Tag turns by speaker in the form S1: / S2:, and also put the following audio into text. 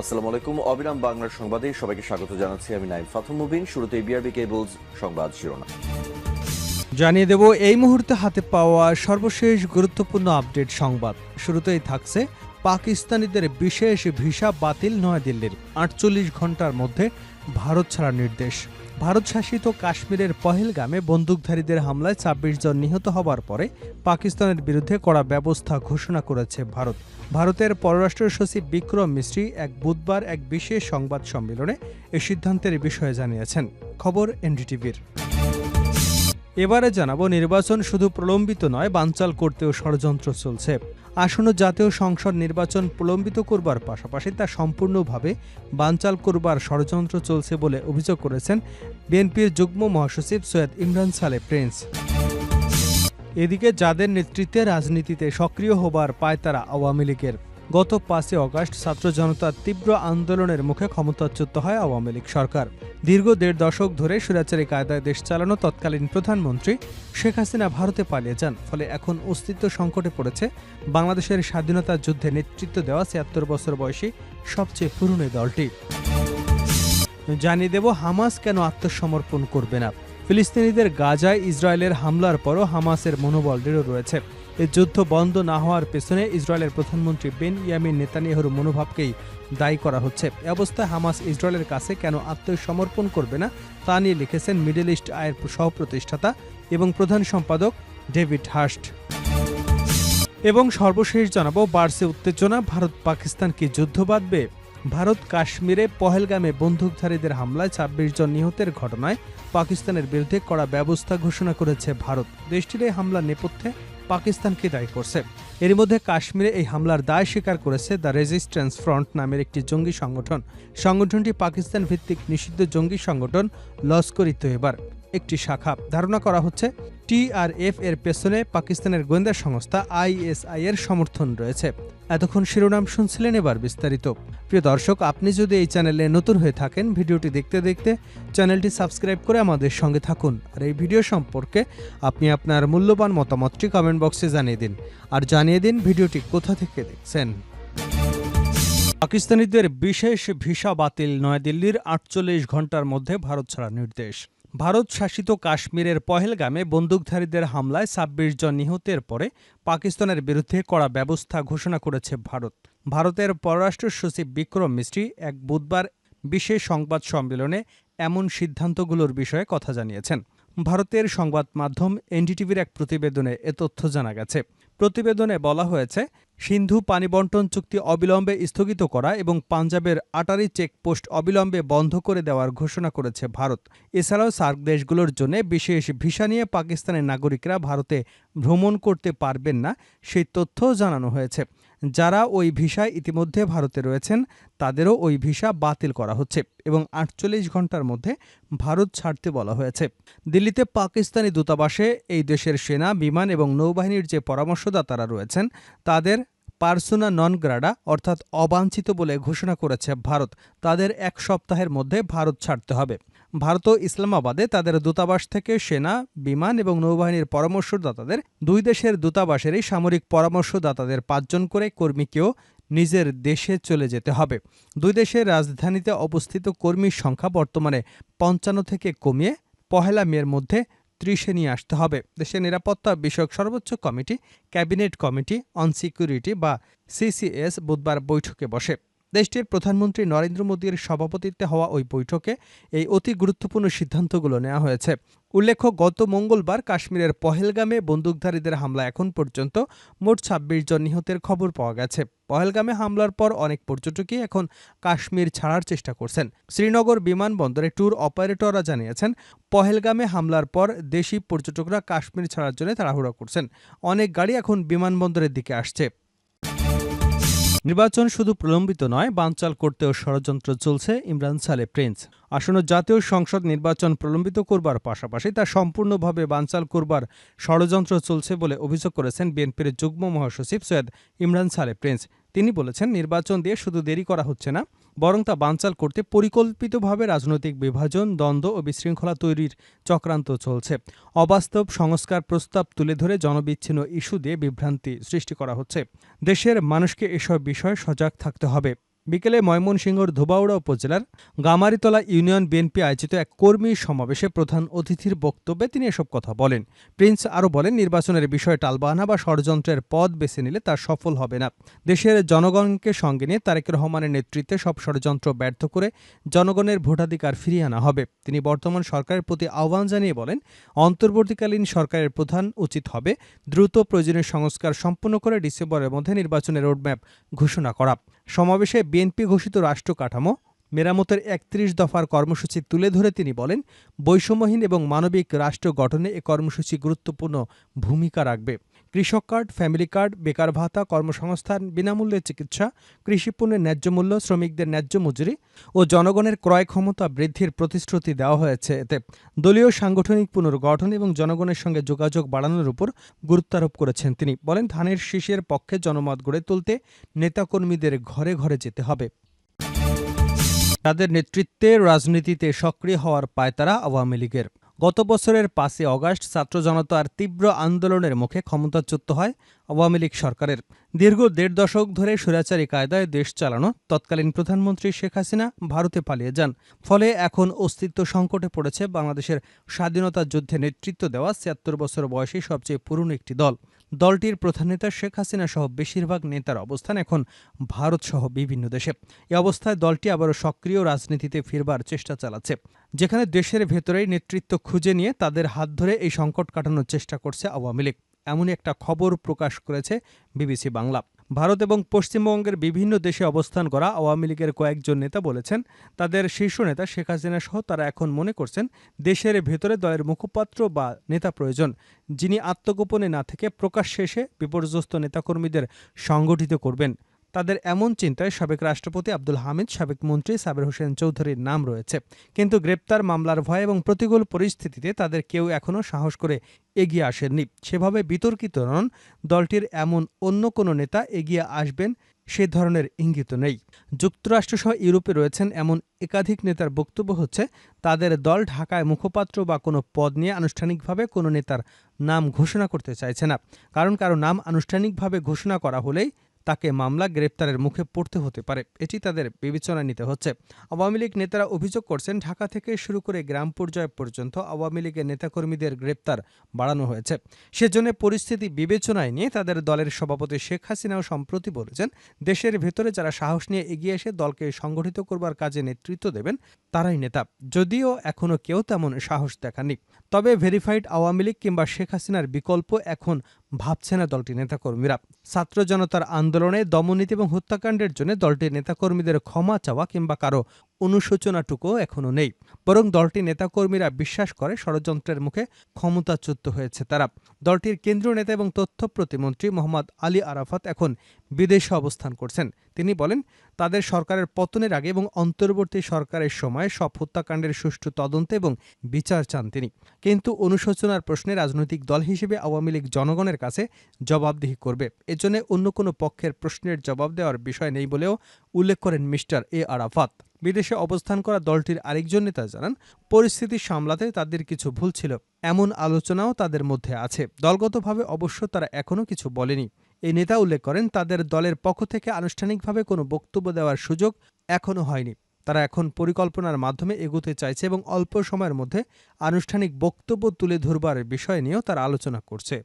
S1: আসসালামু আলাইকুম। অবিরাম বাংলার সংবাদে সবাইকে স্বাগত জানাচ্ছি আমি নাইম ফাতুম মুবিন। শুরুতে বিআরবি কেবলস সংবাদ শিরোনাম।
S2: জানিয়ে দেব, এই মুহূর্তে হাতে পাওয়া সর্বশেষ গুরুত্বপূর্ণ আপডেট সংবাদ। শুরুতেই থাকছে পাকিস্তানিদের বিশেষ ভিসা বাতিল নয়াদিল্লির। আটচল্লিশ ঘণ্টার মধ্যে ভারত ছাড়ার নির্দেশ। ভারত শাসিত কাশ্মীরের পহেলগামে বন্দুকধারীদের হামলায় ছাব্বিশ জন নিহত হবার পরে পাকিস্তানের বিরুদ্ধে কড়া ব্যবস্থা ঘোষণা করেছে ভারত। ভারতের পররাষ্ট্র সচিব বিক্রম মিশ্রি এক বুধবার এক বিশেষ সংবাদ সম্মেলনে এ সিদ্ধান্তের বিষয়ে জানিয়েছেন। খবর এনডিটিভির। এবারে জানাব, নির্বাচন শুধু প্রলম্বিত নয়, বানচাল করতেও ষড়যন্ত্র চলছে। আসন্ন জাতীয় সংসদ নির্বাচন প্রলম্বিত করবার পাশাপাশি তা সম্পূর্ণভাবে বানচাল করবার ষড়যন্ত্র চলছে বলে অভিযোগ করেছেন বিএনপির যুগ্ম মহাসচিব সৈয়দ ইমরান সালে প্রিন্স। এদিকে যাদের নেতৃত্বে রাজনীতিতে সক্রিয় হবার পায় তারা আওয়ামী লীগের। গত পাঁচই অগাস্ট ছাত্র জনতার তীব্র আন্দোলনের মুখে ক্ষমতাচ্যুত হয় আওয়ামী লীগ সরকার। দীর্ঘ দেড় দশক ধরে সুরাচারী কায়দায় দেশ চালানো তৎকালীন প্রধানমন্ত্রী শেখ হাসিনা ভারতে পালিয়ে যান, ফলে এখন অস্তিত্ব সংকটে পড়েছে বাংলাদেশের স্বাধীনতা যুদ্ধে নেতৃত্ব দেওয়া ছিয়াত্তর বছর বয়সী সবচেয়ে পুরনো দলটি। জানিয়ে দেব, হামাস কেন আত্মসমর্পণ করবে না? ফিলিস্তিনিদের গাজায় ইসরায়েলের হামলার পরও হামাসের মনোবল দৃঢ় রয়েছে। এই যুদ্ধ বন্ধ না হওয়ার পেছনে ইসরায়েলের প্রধানমন্ত্রী বেন ইয়ামিন নেতানিয়াহুর মনোভাবকেই দায়ী করা হচ্ছে। এ অবস্থায় হামাস ইসরায়েলের কাছে কেন আত্মসমর্পণ করবে না তা নিয়ে লিখেছেন মিডল ইস্ট আয়ের সহপ্রতিষ্ঠাতা এবং প্রধান সম্পাদক ডেভিড হার্স্ট। এবং সর্বশেষ জানাব, বাড়ছে উত্তেজনা, ভারত পাকিস্তান কি যুদ্ধ বাঁধবে? ভারত কাশ্মীরে পহেলগামে বন্দুকধারীদের হামলায় ছাব্বিশ জন নিহতের ঘটনায় পাকিস্তানের বিরুদ্ধে কড়া ব্যবস্থা ঘোষণা করেছে ভারত। দেশটির এই হামলার নেপথ্যে পাকিস্তানকে দায়ী করছে। এর মধ্যে কাশ্মীরে এই হামলার দায় স্বীকার করেছে দ্য রেজিস্ট্যান্স ফ্রন্ট নামের একটি জঙ্গি সংগঠন। সংগঠনটি পাকিস্তান ভিত্তিক নিষিদ্ধ জঙ্গি সংগঠন লস্করিত এবার একটি শাখা। ধারণা করা হচ্ছে, টিআরএফ এর পেছনে পাকিস্তানের গোয়েন্দা সংস্থা আইএসআই এর সমর্থন রয়েছে। এতক্ষণ শিরোনাম শুনছিলেন এবার বিস্তারিত। প্রিয় দর্শক, আপনি যদি এই চ্যানেলে নতুন হয়ে থাকেন, ভিডিওটি দেখতে দেখতে চ্যানেলটি সাবস্ক্রাইব করে আমাদের সঙ্গে থাকুন। আর এই ভিডিও সম্পর্কে আপনি আপনার মূল্যবান মতামতটি কমেন্ট বক্সে জানিয়ে দিন। আর জানিয়ে দিন ভিডিওটি কোথা থেকে দেখছেন। পাকিস্তানিদের বিশেষ ভিসা বাতিল, নয়াদিল্লির আটচল্লিশ ঘণ্টার মধ্যে ভারত ছাড়া নির্দেশ। ভারত শাসিত কাশ্মীরের পহেলগামে বন্দুকধারীদের হামলায় ছাব্বিশ জন নিহতের পরে পাকিস্তানের বিরুদ্ধে কড়া ব্যবস্থা ঘোষণা করেছে ভারত। ভারতের পররাষ্ট্র সচিব বিক্রম মিস্ত্রি এক বুধবার বিশেষ সংবাদ সম্মেলনে এমন সিদ্ধান্তগুলোর বিষয়ে কথা জানিয়েছেন। ভারতের সংবাদ মাধ্যম এনডিটিভির এক প্রতিবেদনে এ তথ্য জানা গেছে। প্রতিবেদনে বলা হয়েছে, সিন্ধু পানি বন্টন চুক্তি অবিলম্বে স্থগিত করা এবং পাঞ্জাবের আটারি চেকপোস্ট অবিলম্বে বন্ধ করে দেওয়ার ঘোষণা করেছে ভারত। এছাড়াও সার্ক দেশগুলোর জন্য বিশেষ ভিসা নিয়ে পাকিস্তানের নাগরিকরা ভারতে ভ্রমণ করতে পারবেন না, সেই তথ্যও জানানো হয়েছে। যারা ওই ভিসায় ইতিমধ্যে ভারতে রয়েছেন, তাদেরও ওই ভিসা বাতিল করা হচ্ছে এবং আটচল্লিশ ঘণ্টার মধ্যে ভারত ছাড়তে বলা হয়েছে। দিল্লিতে পাকিস্তানি দূতাবাসে এই দেশের সেনা, বিমান এবং নৌবাহিনীর যে পরামর্শদাতারা রয়েছেন, তাদের পার্সোনা নন গ্রাডা অর্থাৎ অবাঞ্ছিত বলে ঘোষণা করেছে ভারত। তাদের এক সপ্তাহের মধ্যে ভারত ছাড়তে হবে। ভারত ও ইসলামাবাদে তাদের দূতাবাস থেকে সেনা, বিমান এবং নৌবাহিনীর পরামর্শদাতাদের, দুই দেশের দূতাবাসেরই সামরিক পরামর্শদাতাদের পাঁচজন করে কর্মীকেও নিজের দেশে চলে যেতে হবে। দুই দেশের রাজধানীতে অবস্থিত কর্মীর সংখ্যা বর্তমানে পঞ্চান্ন থেকে কমিয়ে পহেলা মের মধ্যে ত্রিশে নিয়ে আসতে হবে। দেশের নিরাপত্তা বিষয়ক সর্বোচ্চ committee, cabinet committee, on security বা সিসিএস বুধবার বৈঠকে বসে। দেশটির প্রধানমন্ত্রী নরেন্দ্র মোদীর সভাপতিত্বে হওয়া ওই বৈঠকে এই অতি গুরুত্বপূর্ণ সিদ্ধান্তগুলো নেওয়া হয়েছে। উল্লেখ্য, গত মঙ্গলবার কাশ্মীরের পহেলগামে বন্দুকধারীদের হামলা এখন পর্যন্ত মোট ছাব্বিশ জন নিহতের খবর পাওয়া গেছে। পহেলগামে হামলার পর অনেক পর্যটকই এখন কাশ্মীর ছাড়ার চেষ্টা করছেন। শ্রীনগর বিমানবন্দরে ট্যুর অপারেটররা জানিয়েছেন, পহেলগামে হামলার পর দেশি পর্যটকরা কাশ্মীর ছাড়ার জন্য তাড়াহুড়া করছেন। অনেক গাড়ি এখন বিমানবন্দরের দিকে আসছে। নির্বাচন শুধু প্রলম্বিত নয়, বানচাল করতেও ষড়যন্ত্র চলছে ইমরান সালে প্রিন্স। আসন্ন জাতীয় সংসদ নির্বাচন প্রলম্বিত করবার পাশাপাশি তা সম্পূর্ণভাবে বানচাল করবার ষড়যন্ত্র চলছে বলে অভিযোগ করেছেন বিএনপির যুগ্ম মহাসচিব সৈয়দ ইমরান সালে প্রিন্স। তিনি বলেছেন, নির্বাচন দিয়ে শুধু দেরি করা হচ্ছে না, বরং তা বানচাল করতে পরিকল্পিতভাবে রাজনৈতিক বিভাজন, দ্বন্দ্ব ও বিশৃঙ্খলা তৈরির চক্রান্ত চলছে। অবাস্তব সংস্কার প্রস্তাব তুলে ধরে জনবিচ্ছিন্ন ইস্যু দিয়ে বিভ্রান্তি সৃষ্টি করা হচ্ছে। দেশের মানুষকে এসব বিষয়ে সজাগ থাকতে হবে। বিকেলে ময়মনসিংহর ধোবাউড়া উপজেলার গামারিতলা ইউনিয়ন বিএনপি আয়োজিত এক কর্মী সমাবেশে প্রধান অতিথির বক্তব্যে তিনি এসব কথা বলেন। প্রিন্স আরও বলেন, নির্বাচনের বিষয়ে টালবাহানা বা ষড়যন্ত্রের পদ বেছে নিলে তা সফল হবে না। দেশের জনগণকে সঙ্গে নিয়ে তারেক রহমানের নেতৃত্বে সব ষড়যন্ত্র ব্যর্থ করে জনগণের ভোটাধিকার ফিরিয়ে আনা হবে। তিনি বর্তমান সরকারের প্রতি আহ্বান জানিয়ে বলেন, অন্তর্বর্তীকালীন সরকারের প্রধান উচিত হবে দ্রুত প্রয়োজনীয় সংস্কার সম্পন্ন করে ডিসেম্বরের মধ্যে নির্বাচনের রোডম্যাপ ঘোষণা করা। সমাবেশে বিএনপি ঘোষিত রাষ্ট্র কাঠামো, মেরামতের একত্রিশ দফার কর্মসূচি তুলে ধরে তিনি বলেন, বৈষম্যহীন এবং মানবিক রাষ্ট্র গঠনে এ কর্মসূচি গুরুত্বপূর্ণ ভূমিকা রাখবে। কৃষক কার্ড, ফ্যামিলি কার্ড, বেকার ভাতা, কর্মসংস্থান, বিনামূল্যে চিকিৎসা কৃষিপণ্যের ন্যায্য মূল্য, শ্রমিকদের ন্যায্য মজুরি ও জনগণের ক্রয় ক্ষমতা বৃদ্ধির প্রতিশ্রুতি দেওয়া হয়েছে। এতে দলীয় সাংগঠনিক পুনর্গঠন এবং জনগণের সঙ্গে যোগাযোগ বাড়ানোর উপর গুরুত্বারোপ করেছেন তিনি। বলেন, ধানের শীষের পক্ষে জনমত গড়ে তুলতে নেতাকর্মীদের ঘরে ঘরে যেতে হবে। তাদের নেতৃত্বে রাজনীতিতে সক্রিয় হওয়ার পায়তারা আওয়ামী লীগের। গত বছরের পাঁচই অগাস্ট ছাত্র জনতার তীব্র আন্দোলনের মুখে ক্ষমতাচ্যুত হয় আওয়ামী লীগ সরকারের। দীর্ঘ দেড় দশক ধরে স্বৈরাচারী কায়দায় দেশ চালানো তৎকালীন প্রধানমন্ত্রী শেখ হাসিনা ভারতে পালিয়ে যান। ফলে এখন অস্তিত্ব সংকটে পড়েছে বাংলাদেশের স্বাধীনতা যুদ্ধে নেতৃত্ব দেওয়া ছিয়াত্তর বছর বয়সী সবচেয়ে পুরনো একটি দল। দলটির প্রধান নেতা শেখ হাসিনা সহ বেশিরভাগ নেতার অবস্থান এখন ভারত সহ বিভিন্ন দেশে। এ অবস্থায় দলটি আবারও সক্রিয় রাজনীতিতে ফিরবার চেষ্টা চালাচ্ছে। যেখানে দেশের ভেতরেই নেতৃত্ব খুঁজে নিয়ে তাদের হাত ধরে এই সংকট কাটানোর চেষ্টা করছে আওয়ামী লীগ। এমনই একটা খবর প্রকাশ করেছে বিবিসি বাংলা। ভারত এবং পশ্চিমবঙ্গের বিভিন্ন দেশে অবস্থান করা আওয়ামী লীগের কয়েকজন নেতা বলেছেন, তাদের শীর্ষ নেতা শেখ হাসিনা সহ তারা এখন মনে করছেন দেশের ভেতরে দলের মুখপাত্র বা নেতা প্রয়োজন, যিনি আত্মগোপনে না থেকে প্রকাশ্যে এসে বিপর্যস্ত নেতাকর্মীদের সংগঠিত করবেন। তাদের এমন চিন্তায় সাবেক রাষ্ট্রপতি আব্দুল হামিদ, সাবেক মন্ত্রী সাবের হোসেন চৌধুরীর নাম রয়েছে। কিন্তু গ্রেপ্তার মামলার ভয় এবং প্রতিকূল পরিস্থিতিতে তাদের কেউ এখনও সাহস করে এগিয়ে আসেননি। সেভাবে বিতর্কিত নন, দলটির এমন অন্য কোনো নেতা এগিয়ে আসবেন সে ধরনের ইঙ্গিত নেই। যুক্তরাষ্ট্রসহ ইউরোপে রয়েছেন এমন একাধিক নেতার বক্তব্য হচ্ছে, তাদের দল ঢাকায় মুখপাত্র বা কোনো পদ নিয়ে আনুষ্ঠানিকভাবে কোনো নেতার নাম ঘোষণা করতে চাইছে না। কারণ কারও নাম আনুষ্ঠানিকভাবে ঘোষণা করা হলেই তাকে মামলা গ্রেপ্তারের মুখে পড়তে হতে পারে। এটি তাদের বিবেচনায় নিতে হচ্ছে। আওয়ামী লীগ নেতারা অভিযোগ করছেন, ঢাকা থেকে শুরু করে গ্রাম পর্যায় পর্যন্ত আওয়ামী লীগের নেতাকর্মীদের গ্রেপ্তার বাড়ানো হয়েছে। সেজন্য পরিস্থিতি বিবেচনায় নিয়ে তাদের দলের সভাপতি শেখ হাসিনাও সম্প্রতি বলেছেন, দেশের ভেতরে যারা সাহস নিয়ে এগিয়ে এসে দলকে সংগঠিত করবার কাজে নেতৃত্ব দেবেন তারাই নেতা। যদিও এখনও কেউ তেমন সাহস দেখাননি। তবে ভেরিফাইড আওয়ামী লীগ কিংবা শেখ হাসিনার বিকল্প এখন ভাবছে না দলটির নেতাকর্মীরা। ছাত্র জনতার আন্দোলনে দমনীতি এবং হত্যাকাণ্ডের জন্য দলটির নেতাকর্মীদের ক্ষমা চাওয়া কিংবা কারও অনুশোচনাটুকুও এখনও নেই। বরং দলটির নেতাকর্মীরা বিশ্বাস করে ষড়যন্ত্রের মুখে ক্ষমতাচ্যুত হয়েছে তারা। দলটির কেন্দ্রীয় নেতা এবং তথ্য প্রতিমন্ত্রী মোহাম্মদ আলী আরাফাত এখন বিদেশে অবস্থান করছেন। তিনি বলেন, তাদের সরকারের পতনের আগে এবং অন্তর্বর্তী সরকারের সময় সব হত্যাকাণ্ডের সুষ্ঠু তদন্ত এবং বিচার চান তিনি। কিন্তু অনুশোচনার প্রশ্নে রাজনৈতিক দল হিসেবে আওয়ামী লীগ জনগণের কাছে জবাবদিহি করবে। এজন্য অন্য কোনো পক্ষের প্রশ্নের জবাব দেওয়ার বিষয় নেই বলেও উল্লেখ করেন মিস্টার এ আরাফাত। বিদেশে অবস্থান করা দলটির আরেকজন নেতা জানান, পরিস্থিতি সামলাতে তাদের কিছু ভুল ছিল। এমন আলোচনাও তাদের মধ্যে আছে। দলগতভাবে অবশ্য তারা এখনও কিছু বলেনি। এই নেতা উল্লেখ করেন, তাদের দলের পক্ষ থেকে আনুষ্ঠানিকভাবে কোনো বক্তব্য দেওয়ার সুযোগ এখনও হয়নি। তারা এখন পরিকল্পনার মাধ্যমে এগোতে চাইছে এবং অল্প সময়ের মধ্যে আনুষ্ঠানিক বক্তব্য তুলে ধরবার বিষয় নিয়েও তারা আলোচনা করছে।